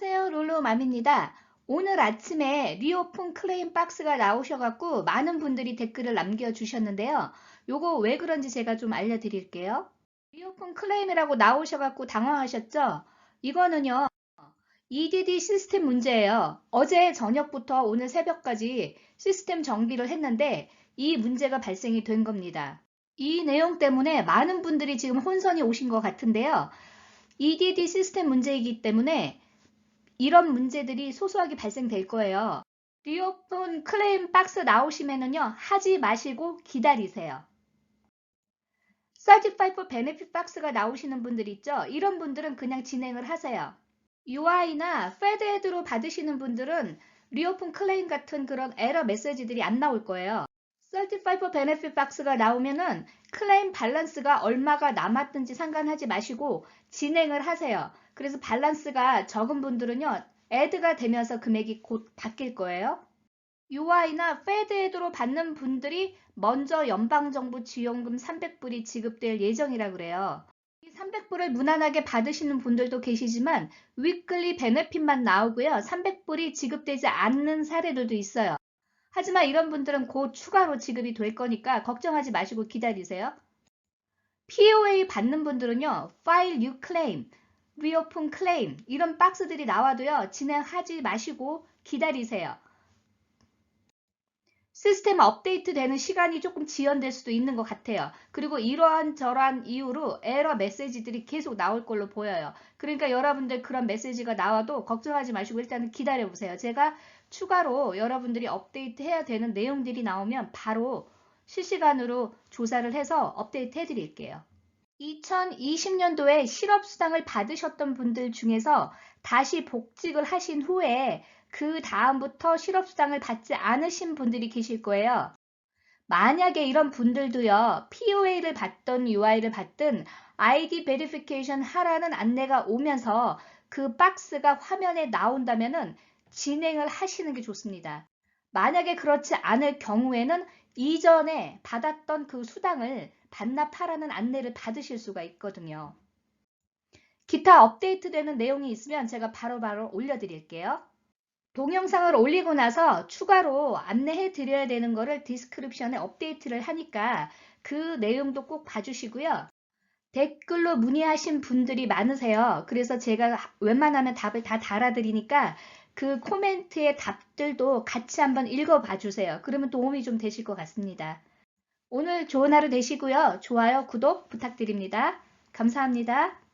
안녕하세요 롤로맘입니다. 오늘 아침에 리오폰 클레임 박스가 나오셔갖고 많은 분들이 댓글을 남겨주셨는데요. 요거 왜 그런지 제가 좀 알려드릴게요. 리오폰 클레임이라고 나오셔갖고 당황하셨죠? 이거는요. EDD 시스템 문제예요. 어제 저녁부터 오늘 새벽까지 시스템 정비를 했는데 이 문제가 발생이 된 겁니다. 이 내용 때문에 많은 분들이 지금 혼선이 오신 것 같은데요. EDD 시스템 문제이기 때문에 이런 문제들이 소소하게 발생될 거예요. 리오폰 클레임 박스 나오시면은요, 하지 마시고 기다리세요. For Benefit 박스가 나오시는 분들 있죠? 이런 분들은 그냥 진행을 하세요. UI나 FedEd로 받으시는 분들은 리오폰 클레임 같은 그런 에러 메시지들이 안 나올 거예요. Certify for Benefit 박스가 나오면은 클레임 밸런스가 얼마가 남았든지 상관하지 마시고 진행을 하세요. 그래서 밸런스가 적은 분들은요. 애드가 되면서 금액이 곧 바뀔 거예요. UI나 페드에드로 받는 분들이 먼저 연방정부 지원금 300불이 지급될 예정이라 그래요. 이 300불을 무난하게 받으시는 분들도 계시지만 위클리 베네핏만 나오고요. 300불이 지급되지 않는 사례들도 있어요. 하지만 이런 분들은 곧 추가로 지급이 될 거니까 걱정하지 마시고 기다리세요. POA 받는 분들은요. File New Claim, Reopen Claim 이런 박스들이 나와도요. 진행하지 마시고 기다리세요. 시스템 업데이트 되는 시간이 조금 지연될 수도 있는 것 같아요. 그리고 이러한 저러한 이유로 에러 메시지들이 계속 나올 걸로 보여요. 그러니까 여러분들 그런 메시지가 나와도 걱정하지 마시고 일단은 기다려 보세요. 제가 추가로 여러분들이 업데이트 해야 되는 내용들이 나오면 바로 실시간으로 조사를 해서 업데이트 해드릴게요. 2020년도에 실업수당을 받으셨던 분들 중에서 다시 복직을 하신 후에 그 다음부터 실업수당을 받지 않으신 분들이 계실 거예요. 만약에 이런 분들도요, POA를 받던 UI를 받든 ID 베리피케이션 하라는 안내가 오면서 그 박스가 화면에 나온다면은 진행을 하시는 게 좋습니다. 만약에 그렇지 않을 경우에는 이전에 받았던 그 수당을 반납하라는 안내를 받으실 수가 있거든요. 기타 업데이트되는 내용이 있으면 제가 바로바로 바로 올려드릴게요. 동영상을 올리고 나서 추가로 안내해 드려야 되는 거를 디스크립션에 업데이트를 하니까 그 내용도 꼭 봐주시고요. 댓글로 문의하신 분들이 많으세요. 그래서 제가 웬만하면 답을 다 달아드리니까 그 코멘트의 답들도 같이 한번 읽어봐 주세요. 그러면 도움이 좀 되실 것 같습니다. 오늘 좋은 하루 되시고요. 좋아요, 구독 부탁드립니다. 감사합니다.